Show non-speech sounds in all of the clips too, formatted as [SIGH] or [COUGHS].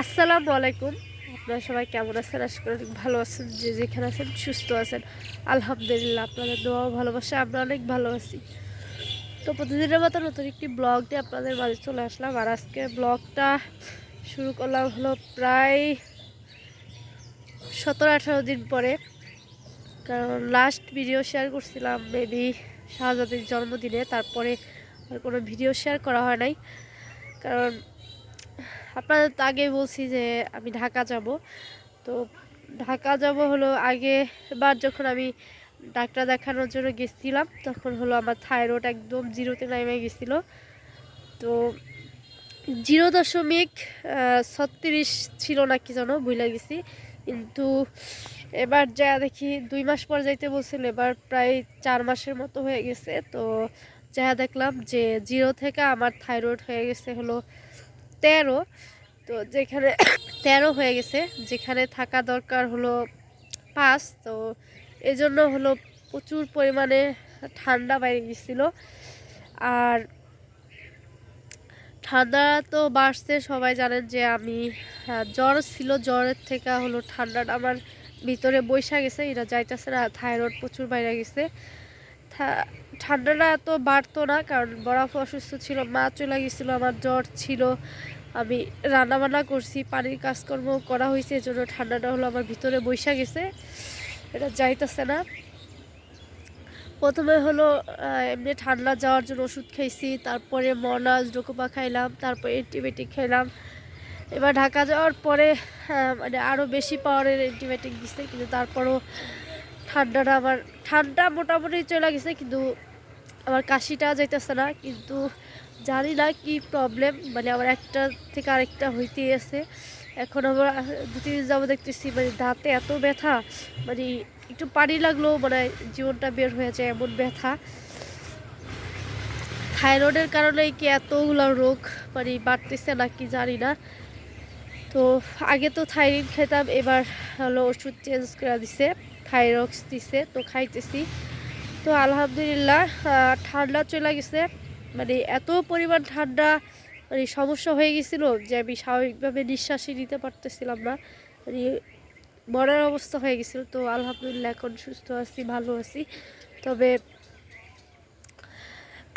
আসসালামু আলাইকুম। আপনারা সবাই কেমন আছেন? আশা করি ভালো আছেন। যে যেখানে আছেন, সুস্থ আছেন। আলহামদুলিল্লাহ, আপনাদের দোয়া ও ভালোবাসা আমরা অনেক ভালো আছি। তো প্রতিদিনের মতো নতুন একটি ব্লগ দিয়ে আপনাদের মাঝে চলে আসলাম। আর আজকে ব্লগটা শুরু করলাম হলো প্রায় সতেরো, আঠারো দিন পরে। কারণ লাস্ট ভিডিও শেয়ার করছিলাম মেবি শাহজাদের জন্মদিনে। তারপরে আর কোনো ভিডিও শেয়ার করা হয় নাই। কারণ আপনাদের তো আগে বলছি যে আমি ঢাকা যাব। তো ঢাকা যাব হলো আগে আগেবার যখন আমি ডাক্তার দেখানোর জন্য গেছিলাম, তখন হলো আমার থাইরয়েড একদম জিরোতে নেমে গেছিল। তো জিরো দশমিক ছত্রিশ ছিল না কি যেন, ভুলে গেছি। কিন্তু এবার যা দেখি দুই মাস পর যাইতে বলছিল এবার প্রায় চার মাসের মতো হয়ে গেছে। তো যা দেখলাম যে জিরো থেকে আমার থাইরয়েড হয়ে গেছে হলো তেরো। তো যেখানে [COUGHS] তেরো হয়ে গেছে, যেখানে থাকা দরকার হলো পাঁচ। তো এজন্য হলো প্রচুর পরিমাণে ঠান্ডা বাইরে গেছিল। আর ঠান্ডা তো বাড়ছে, সবাই জানেন যে আমি জ্বর ছিল, জ্বরের থেকে হলো ঠান্ডাটা আমার ভিতরে বৈশা গেছে। এটা যাইতেছে না, থাইরয়েড প্রচুর বাইরে গেছে। ঠান্ডাটা এত বাড়তো না, কারণ বরফ অসুস্থ ছিল, মা চলে গেছিল, আমার জ্বর ছিল। আমি রান্না বান্না করছি, পানির কাজকর্ম করা হয়েছে, এজন্য ঠান্ডাটা হলো আমার ভিতরে বৈশা গেছে। এটা যাইতেছে না। প্রথমে হলো এমনি ঠান্ডা যাওয়ার জন্য ওষুধ খাইছি, তারপরে মনাজ ডোকোপা খাইলাম, তারপরে অ্যান্টিবায়োটিক খাইলাম। এবার ঢাকা যাওয়ার পরে মানে আরও বেশি পাওয়ারের অ্যান্টিবায়োটিক দিছে, কিন্তু তারপরও ঠান্ডাটা আমার ঠান্ডা মোটামুটি চলে গেছে, কিন্তু আমার কাশিটা যাইতেছে না, কিন্তু জানি না কি প্রবলেম মানে আমার একটা থেকে আরেকটা হইতেই আছে। এখন আমার দু তিন যাব দেখতেছি মানে দাঁতে এত ব্যথা মানে একটু পানি লাগলেও মানে জীবনটা বের হয়ে যায় এমন ব্যথা। থাইরয়েডের কারণে কি এতগুলো রোগ মানে বাড়তেছে না কি জানি না। তো আগে তো থাইরিন খেতাম, এবার হলো ওষুধ চেঞ্জ করে দিছে। থাইরক্স দিছে, তো খাইতেছি। তো আলহামদুলিল্লাহ ঠান্ডা চলে গেছে। মানে এত পরিমাণ ঠান্ডা মানে সমস্যা হয়ে গেছিল যে আমি স্বাভাবিকভাবে নিঃশ্বাসই নিতে পারতেছিলাম না। মানে মরার অবস্থা হয়ে গেছিল, তো আলহামদুলিল্লাহ এখন সুস্থ আছি, ভালো আছি। তবে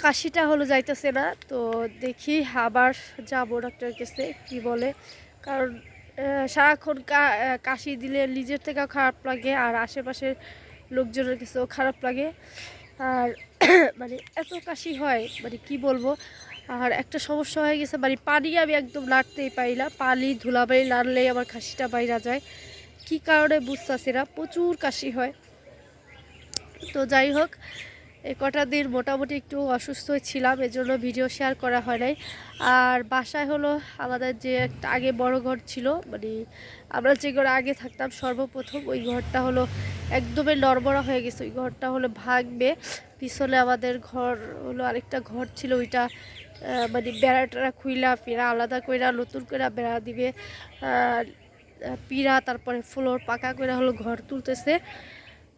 কাশিটা হলো যাইতেছে না, তো দেখি আবার যাব ডাক্তারের কাছে, কি বলে? কারণ সারাক্ষণ কাশি দিলে নিজের থেকেও খারাপ লাগে আর আশেপাশের লোকজনের কাছেও খারাপ লাগে। আর [CLEARS THROAT] মানে এত কাশি হয় মানে কি বলব? আর একটা সমস্যা হয়ে গেছে মানে পানি আমি একদম নাড়তেই পারি না। পানি ধুলাবাড়ি নাড়লেই আমার কাশিটা বাইরা যায়। কি কারণে বুঝতেছি না, প্রচুর কাশি হয়। তো যাই হোক এই কটা দিন মোটামুটি একটু অসুস্থ ছিলাম, এজন্য ভিডিও শেয়ার করা হয় নাই। আর বাসায় হলো আমাদের যে একটা আগে বড় ঘর ছিল মানে আমরা যে ঘরে আগে থাকতাম, সর্বপ্রথম ওই ঘরটা হলো একদমই নড়বড়া হয়ে গেছে। ওই ঘরটা হলো ভাঙবে। পিছনে আমাদের ঘর হলো আরেকটা ঘর ছিল, ওইটা মানে বেড়া টেড়া খুইলা ফেরা, আলাদা কইরা নতুন করে বেড়া দিবে। পিড়া, তারপরে ফ্লোর পাকা করে হলো ঘর তুলতেছে।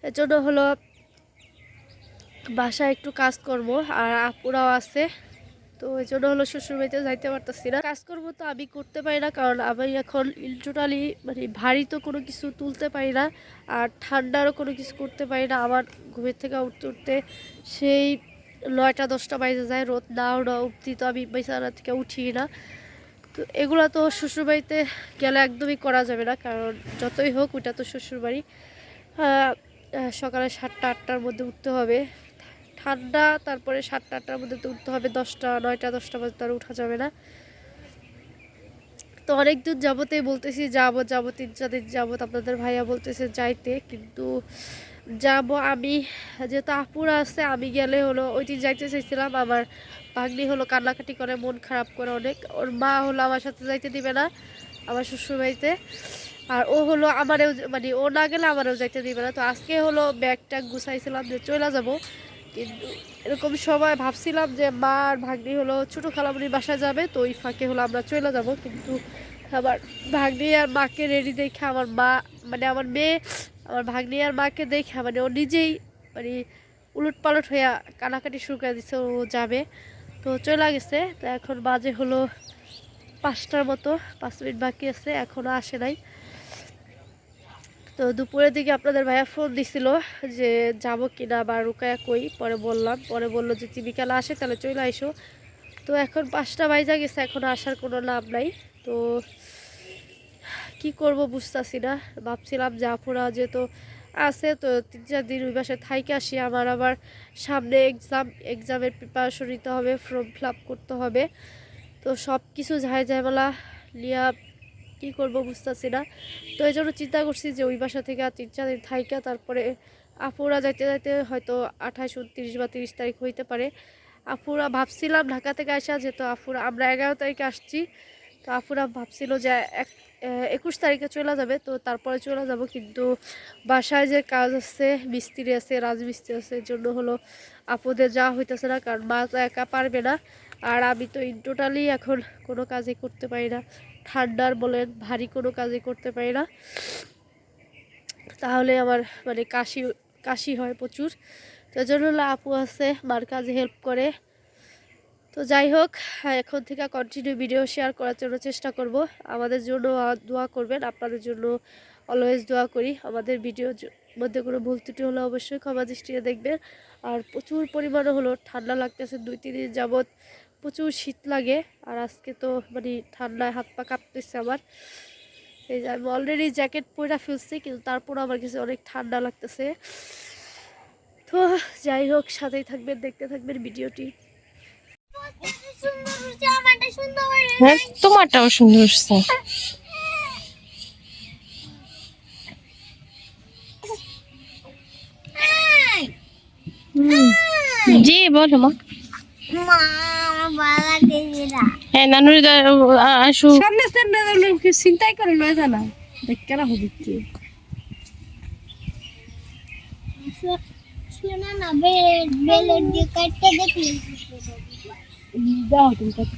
এজন্য হলো বাসায় একটু কাজ করব, আর আপুরাও আছে। তো এই জন্য হলো শ্বশুরবাড়িতে যাইতে পারতেছি না। কাজ করব তো আমি করতে পারি না, কারণ আমি এখন টোটালি মানে ভারী তো কোনো কিছু তুলতে পারি না, আর ঠান্ডারও কোনো কিছু করতে পারি না। আমার ঘুমের থেকে উঠতে উঠতে সেই নয়টা, দশটা বাজে যায়, রোদ না ওরা অবধি তো আমি বিছানা থেকে উঠি না। তো এগুলো তো শ্বশুরবাড়িতে গেলে একদমই করা যাবে না, কারণ যতই হোক ওইটা তো শ্বশুরবাড়ি। সকালে সাতটা, আটটার মধ্যে উঠতে হবে। ঠান্ডা, তারপরে সাতটা আটটার মধ্যে তো উঠতে হবে, দশটা, নয়টা, দশটা বাজে তো আর উঠা যাবে না। তো অনেক দূর যাবতেই বলতেছি, যাব যাব তিন চার দিন যাব আপনাদের ভাইয়া বলতেছে যাইতে, কিন্তু যাব আমি, যেহেতু আপুরা আছে, আমি গেলে হলো ওই দিন যাইতে চাইছিলাম, আমার ভাগ্নি হলো কান্নাকাটি করে, মন খারাপ করে অনেক। ওর মা হলো আমার সাথে যাইতে দিবে না, আমার শ্বশুরবাড়িতে আর ও হলো আমারও মানে ও না গেলে আমারও যাইতে দিবে না। তো আজকে হলো ব্যাগ ট্যাগ গুছাইছিলাম যে চলে যাব। কিন্তু এরকম সময় ভাবছিলাম যে মা আর ভাগ্নি হলো ছোটো খালামুনির বাসায় যাবে, তো ওই ফাঁকে হলো আমরা চলে যাব। কিন্তু আমার ভাগ্নি আর মাকে রেডি দেখে আমার মা মানে আমার মেয়ে, আমার ভাগ্নি আর মাকে দেখে মানে ও নিজেই মানে উলট পালট হয়ে কানাকাটি শুরু করে দিচ্ছে ও যাবে। তো চলে গেছে, তো এখন বাজে হলো পাঁচটার মতো, পাঁচ মিনিট বাকি আছে এখনও আসে নাই। তো দুপুরের দিকে আপনাদের ভাইয়া ফোন দিছিল যে যাব কিনা বা রুকায়া কই? পরে বললাম। পরে বলল যে বিকালে আসে, তাহলে চলে আইসো। তো এখন পাঁচটা বাইজা গেছে, এখন আসার কোনো লাভ নাই। তো কি করব বুঝতেছি না। ভাবছিলাম যে আপুরা যেহেতু আছে, তো তিন চার দিন ওই বাসায় থাইকে আসি। আমার আবার সামনে এক্সাম এক্সামের প্রিপারেশন নিতে হবে ফর্ম ফিল করতে হবে। তো সব কিছু ঝাই ঝামেলা লিয়া কি করব বুঝতেছি না। তো এই জন্য চিন্তা করছি যে ওই বাসা থেকে আর তিন চার দিন থাইকা, তারপরে আপুরা যাইতে যাইতে হয়তো আঠাশ উনত্রিশ বা তিরিশ তারিখ হইতে পারে। আপুরা ভাবছিলাম ঢাকা থেকে আসা, যেহেতু আফুরা আমরা এগারো তারিখে আসছি। তো আফুরা ভাবছিল যে এক একুশ তারিখে চলে যাবে, তো তারপরে চলে যাব। কিন্তু বাসায় যে কাজ আছে, মিস্ত্রি আছে, রাজমিস্ত্রি আছে জন্য হলো আপুদের যাওয়া হইতেছে না, কারণ মা তো একা পারবে না। আর আমি তো টোটালি এখন কোনো কাজই করতে পারি না। ঠান্ডার বলেন ভারী কোনো কাজই করতে পারি না। তাহলে আমার মানে কাশি কাশি হয় প্রচুর। তো জন্য আপু আছে, মার কাজে হেল্প করে। তো যাই হোক এখন থেকে কন্টিনিউ ভিডিও শেয়ার করার জন্য চেষ্টা করব। আমাদের জন্য দোয়া করবেন, আপনাদের জন্য অলওয়েজ দোয়া করি। আমাদের ভিডিওর জ- মধ্যে কোনো ভুল ত্রুটি হলে অবশ্যই ক্ষমা দৃষ্টিতে দেখবেন। আর প্রচুর পরিমাণে হলো ঠান্ডা লাগতেছে, দুই, তিন দিন যাবৎ। প্রচুর শীত লাগে আর আজকে তো মানে ঠান্ডায় হাত পা কাঁপতেছে আমার। এই যে আমি অলরেডি জ্যাকেট পরে ফেলছি কিন্তু তারপর আমার কাছে অনেক ঠান্ডা লাগতেছে। তো যাই হোক সাথেই থাকবেন দেখতে থাকবেন ভিডিওটি। সুন্দর হ্যাঁ তোমারটাও সুন্দর হচ্ছে জি বলো মা। হ্যাঁ নানুর আসু। সামনে সামনে কি চিন্তাই করে লয় জানা দেখ কেন হচ্ছে শোনা না বেল বেলের কাটতে দেখলি যাও তুমি কত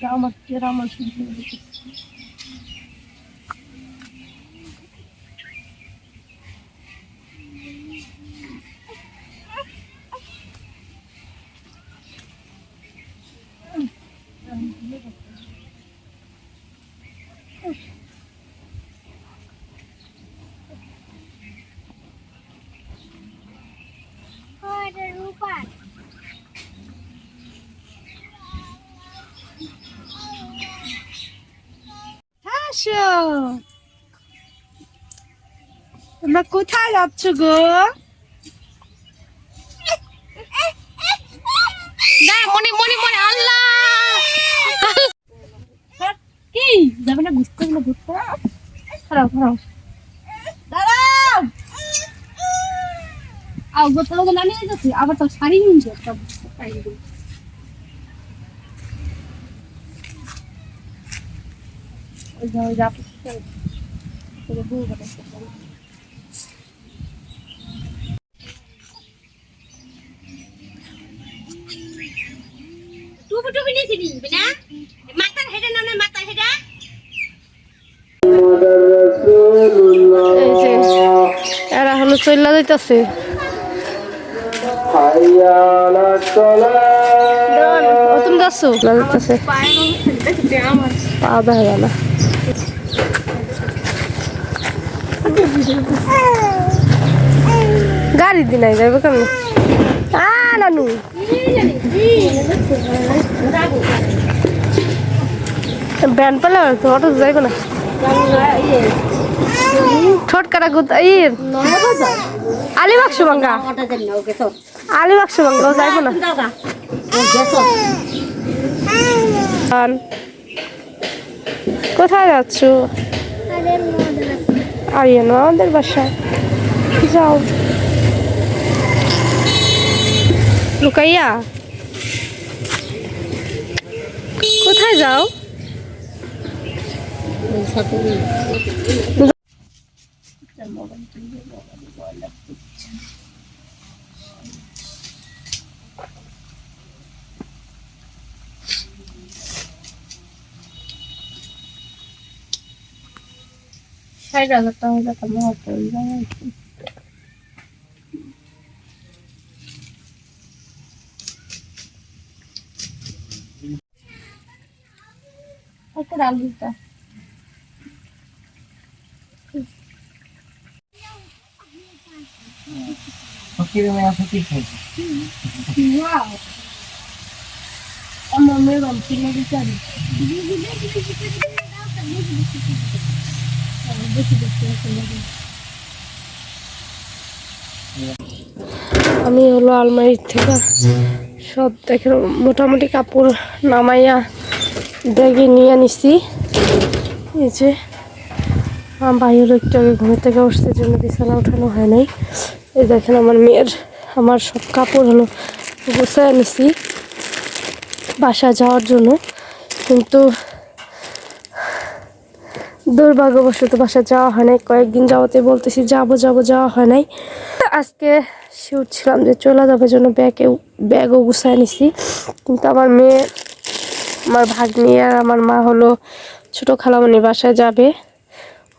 নানু আমার কেরা আমার শুনতে এটা রূপার আসো তোমরা কোথায় যাচ্ছ গো? মনে মনে মনে আল্লাহ! কি? যাবে না ঘুরতে না ঘুরতে? খারাপ খারাপ দাঁড়াও! আও গোটা লোক নানি যাচ্ছে আবার তো শাড়ি নিয়ে একটা ওই যা ওই যা টুপি নিয়েছিলি না মাথার হেডে না মাথার হেডা এরা হলো চল্লা তুমি যাচ্ছ পা দেখা গেল গাড়ি দিনাই যাবে কেমন? আ নানু। ব্যান পেলে তো অটো যাইবে না। ঠোঁট কাটা গুদ ই আলিবাগ সুবাঙ্গা আলিবাগ সুবাঙ্গা যাইব না। কোথায় যাচ্ছ? আরিয়ান আমাদের বাসায়। যাও। লুকাইয়া? কোথায় যাও? ষাট হাজার টাকা হলে তো আমার হয়ে যাবে আর কি। একটা ডাল দিতা ফকিরের মেয়ে ফকির খাইছে Wow. আমার মেয়ে বাম কিনে দিতে আমি আমি হলো আলমারির থেকে সব দেখে মোটামুটি কাপড় নামাইয়া ব্যাগে নিয়ে নিছি। এই যে, আমার হলো একটু আগে ঘুমের থেকে উঠতে জন্য বিছানা উঠানো হয় নাই। এই দেখেন আমার মেয়ের, আমার সব কাপড় হলো গোছায় নিছি বাসা যাওয়ার জন্য। কিন্তু দুর্ভাগ্যবশত বাসা যাওয়া হয় নাই। কয়েকদিন যাওয়াতে বলতেছি, যাব যাব, যাওয়া হয় নাই। আজকে শিওর ছিলাম যে চলে যাবে জন্য ব্যাগে, ব্যাগও গুছায় নিছি। কিন্তু আমার মেয়ে, আমার ভাগ্নি আর আমার মা হলো ছোটো খালামণি বাসায় যাবে।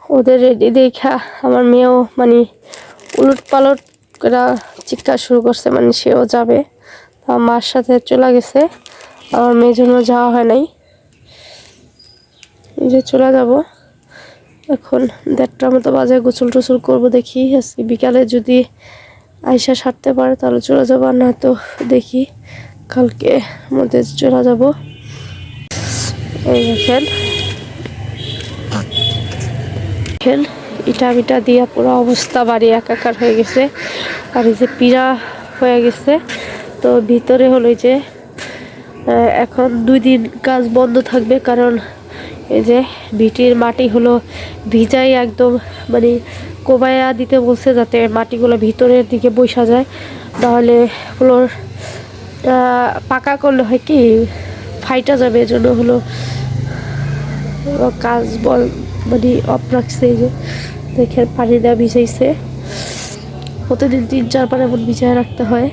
ওদের রেডি দেখা, আমার মেয়েও মানে উলট পালট করে চিৎকার শুরু করছে মানে সেও যাবে। আমার মার সাথে চলে গেছে, আমার মেয়ের জন্য যাওয়া হয় নাই। যে চলে যাব। এখন দেড়টার মতো বাজে গোসল টোসল করব দেখি। আজকে বিকালে যদি আয়সা সারতে পারে তাহলে চলে যাব, আর নয়তো দেখি কালকে মধ্যে চলে যাব। এই দেখেন। দেখেন, ইটা মিটা দিয়া পুরো অবস্থা, বাড়ি একাকার হয়ে গেছে। আর এই যে পিড়া হয়ে গেছে। তো ভিতরে হলো যে এখন দুই দিন কাজ বন্ধ থাকবে, কারণ এই যে ভিটির মাটি হলো ভিজাই একদম মানে কোবায়া দিতে বলছে যাতে মাটিগুলো ভিতরের দিকে বসা যায়। নাহলে ফ্লোর পাকা করলে হয় কি, ফাইটা যাবে, এজন্য হলো কাজ বল মানে অফ রাখছে এই যে। দেখে পানি দেওয়া ভিজাইছে। প্রতিদিন তিন চারবার এমন ভিজায় রাখতে হয়।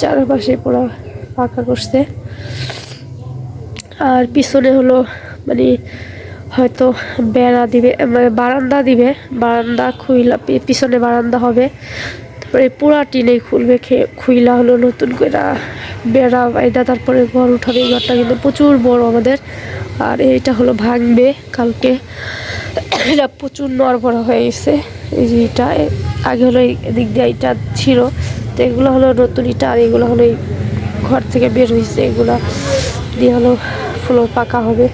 চারপাশে পুরো পাকা করছে। আর পিছনে হলো মানে হয়তো বেড়া দিবে মানে বারান্দা দিবে, বারান্দা খুইলা পিছনে বারান্দা হবে। তারপরে পুরা টিনে খুলবে, খে- খুইলা হলো নতুন করে বেড়া বাইদা, তারপরে ঘর উঠাবে, এই ঘরটা কিন্তু প্রচুর বড় আমাদের। আর এইটা হলো ভাঙবে কালকে। এটা প্রচুর নড়বড়া হয়ে গেছে এই যে এটা। আগে হলো এদিক দিয়ে এটা ছিল, তো এগুলো হলো নতুন ইটা, আর এগুলো হলো ঘর থেকে বের হয়েছে এগুলো দিয়ে হলো ফ্লোর পাকা হবে।